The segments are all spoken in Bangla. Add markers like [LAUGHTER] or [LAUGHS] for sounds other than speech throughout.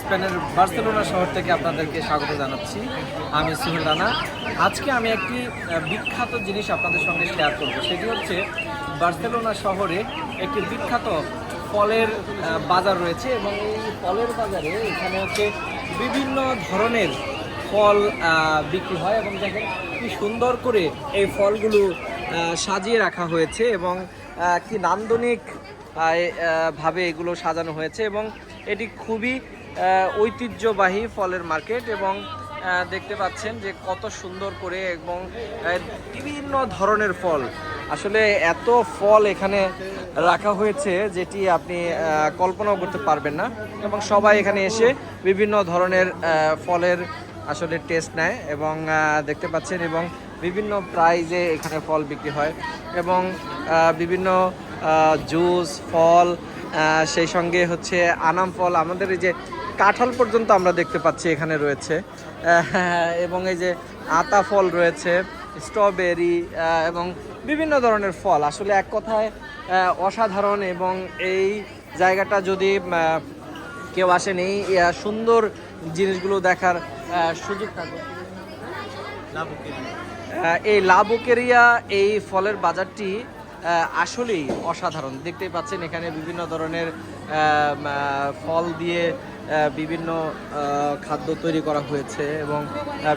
স্পেনের বার্সেলোনা শহর থেকে আপনাদেরকে স্বাগত জানাচ্ছি। আমি সুহেল রানা। আজকে আমি একটি বিখ্যাত জিনিস আপনাদের সঙ্গে শেয়ার করব। সেটি হচ্ছে বার্সেলোনা শহরে একটি বিখ্যাত ফলের বাজার রয়েছে এবং এই ফলের বাজারে এখানে হচ্ছে বিভিন্ন ধরনের ফল বিক্রি হয় এবং দেখেন কি সুন্দর করে এই ফলগুলো সাজিয়ে রাখা হয়েছে এবং কি নান্দনিক ভাবে এগুলো সাজানো হয়েছে এবং এটি খুবই ঐতিহ্যবাহী ফলের মার্কেট এবং দেখতে পাচ্ছেন যে কত সুন্দর করে এবং বিভিন্ন ধরনের ফল। আসলে এত ফল এখানে রাখা হয়েছে যেটি আপনি কল্পনাও করতে পারবেন না এবং সবাই এখানে এসে বিভিন্ন ধরনের ফলের আসলে টেস্ট নেয় এবং দেখতে পাচ্ছেন এবং বিভিন্ন প্রাইজে এখানে ফল বিক্রি হয় এবং বিভিন্ন জুস ফল সেই সঙ্গে হচ্ছে আনাম ফল আমাদের এই যে কাঁঠাল পর্যন্ত আমরা দেখতে পাচ্ছি এখানে রয়েছে। এবং এই যে আতা ফল রয়েছে স্ট্রবেরি এবং বিভিন্ন ধরনের ফল। আসলে এক কথায় অসাধারণ এবং এই জায়গাটা যদি কেউ আসেন এই সুন্দর জিনিসগুলো দেখার সুযোগ থাকে এই লাবুকেরিয়া এই ফলের বাজারটি আসলেই অসাধারণ। দেখতেই পাচ্ছেন এখানে বিভিন্ন ধরনের ফল দিয়ে বিভিন্ন খাদ্য তৈরি করা হয়েছে এবং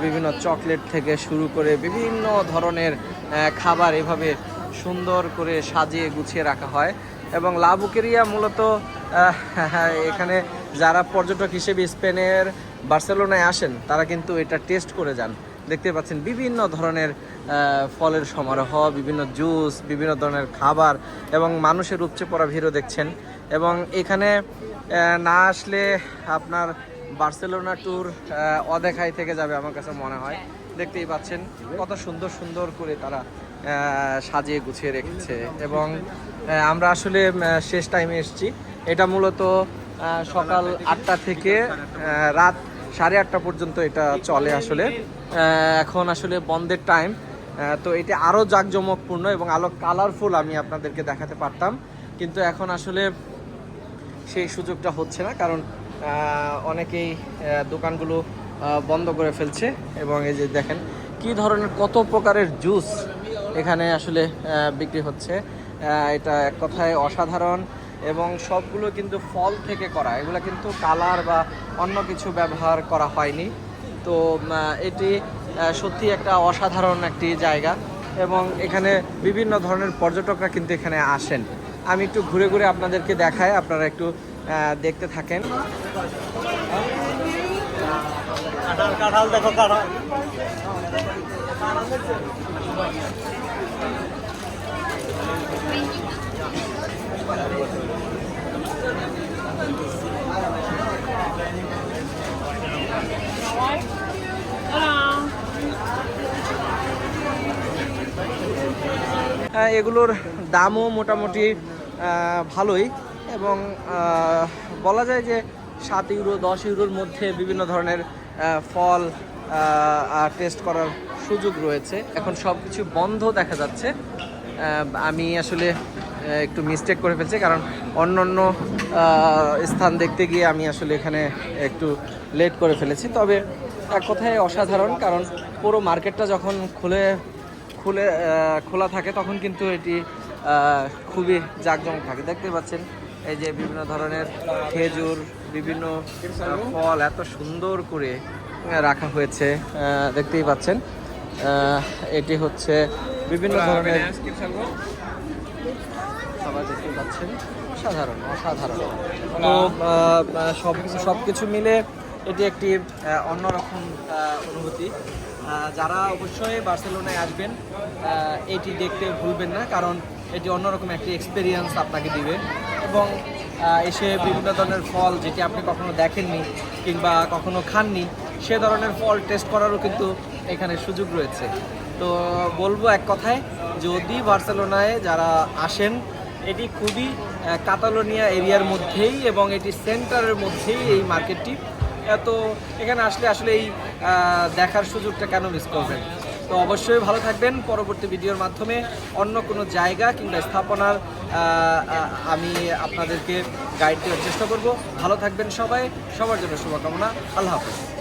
বিভিন্ন চকলেট থেকে শুরু করে বিভিন্ন ধরনের খাবার এভাবে সুন্দর করে সাজিয়ে গুছিয়ে রাখা হয় এবং লাবুকেরিয়া মূলত [LAUGHS] এখানে যারা পর্যটক হিসেবে স্পেনের বার্সেলোনায় আসেন, তারা কিন্তু এটা টেস্ট করে যান। দেখতে পাচ্ছেন বিভিন্ন ধরনের ফলের সমারোহ, বিভিন্ন জুস, বিভিন্ন ধরনের খাবার এবং মানুষের উপচে পড়া ভিড়ও দেখছেন। এবং এখানে না আসলে আপনার বার্সেলোনা ট্যুর অদেখাই থেকে যাবে আমার কাছে মনে হয়। দেখতেই পাচ্ছেন কত সুন্দর সুন্দর করে তারা সাজিয়ে গুছিয়ে রেখেছে। এবং আমরা আসলে শেষ টাইমে এসেছি। এটা মূলত সকাল আটটা থেকে রাত সাড়ে আটটা পর্যন্ত এটা চলে আসলে। এখন আসলে বন্ধের টাইম তো এটা আরও জাঁকজমকপূর্ণ এবং আলো কালারফুল আমি আপনাদেরকে দেখাতে পারতাম। কিন্তু এখন আসলে সেই সুযোগটা হচ্ছে না, কারণ অনেকেই দোকানগুলো বন্ধ করে ফেলছে এবং এই যে দেখেন কি ধরনের, কত প্রকারের জুস এখানে আসলে বিক্রি হচ্ছে। এটা এক কথায় অসাধারণ। এবং সবগুলো কিন্তু ফল থেকে করা। এগুলো কিন্তু কালার বা অন্য কিছু ব্যবহার করা হয়নি। তো এটি সত্যি একটা অসাধারণ একটি জায়গা এবং এখানে বিভিন্ন ধরনের পর্যটকরা কিন্তু এখানে আসেন। আমি একটু ঘুরে ঘুরে আপনাদেরকে দেখাই, আপনারা একটু দেখতে থাকেন। দেখো এগুলোর দামও মোটামুটি ভালোই এবং বলা যায় যে সাত ইউরো, দশ ইউরোর মধ্যে বিভিন্ন ধরনের ফল টেস্ট করার সুযোগ রয়েছে। এখন সব কিছু বন্ধ দেখা যাচ্ছে। আমি আসলে একটু মিস্টেক করে ফেলছি কারণ অন্য অন্য স্থান দেখতে গিয়ে আমি আসলে এখানে একটু লেট করে ফেলেছি। তবে এক কথায় অসাধারণ কারণ পুরো মার্কেটটা যখন খুলে খুলে খোলা থাকে তখন কিন্তু এটি খুবই জাঁকজমক থাকে। দেখতে পাচ্ছেন এই যে বিভিন্ন ধরনের খেজুর বিভিন্ন ফল এত সুন্দর করে রাখা হয়েছে দেখতেই পাচ্ছেন। এটি হচ্ছে বিভিন্ন ধরনের দেখতে পাচ্ছেন অসাধারণ অসাধারণ। তো সব সব কিছু মিলে এটি একটি অন্যরকম অনুভূতি। যারা অবশ্যই বার্সেলোনায় আসবেন এটি দেখতে ভুলবেন না, কারণ এটি অন্যরকম একটি এক্সপিরিয়েন্স আপনাকে দিবে। এবং এসে বিভিন্ন ধরনের ফল যেটি আপনি কখনো দেখেননি কিংবা কখনো খাননি, সে ধরনের ফল টেস্ট করারও কিন্তু এখানে সুযোগ রয়েছে। তো বলব এক কথায়, যদি বার্সেলোনায় যারা আসেন, এটি খুবই কাতালোনিয়া এরিয়ার মধ্যেই এবং এটি সেন্টারের মধ্যেই এই মার্কেটটি আহ, তো এখানে আসলে আসলে এই দেখার সুযোগটা কেন মিস করবেন? তো অবশ্যই ভালো থাকবেন। পরবর্তী ভিডিওর মাধ্যমে অন্য কোনো জায়গা কিংবা স্থাপনার আমি আপনাদেরকে গাইড দেওয়ার চেষ্টা করব। ভালো থাকবেন সবাই। সবার জন্য শুভকামনা। আল্লাহ হাফেজ।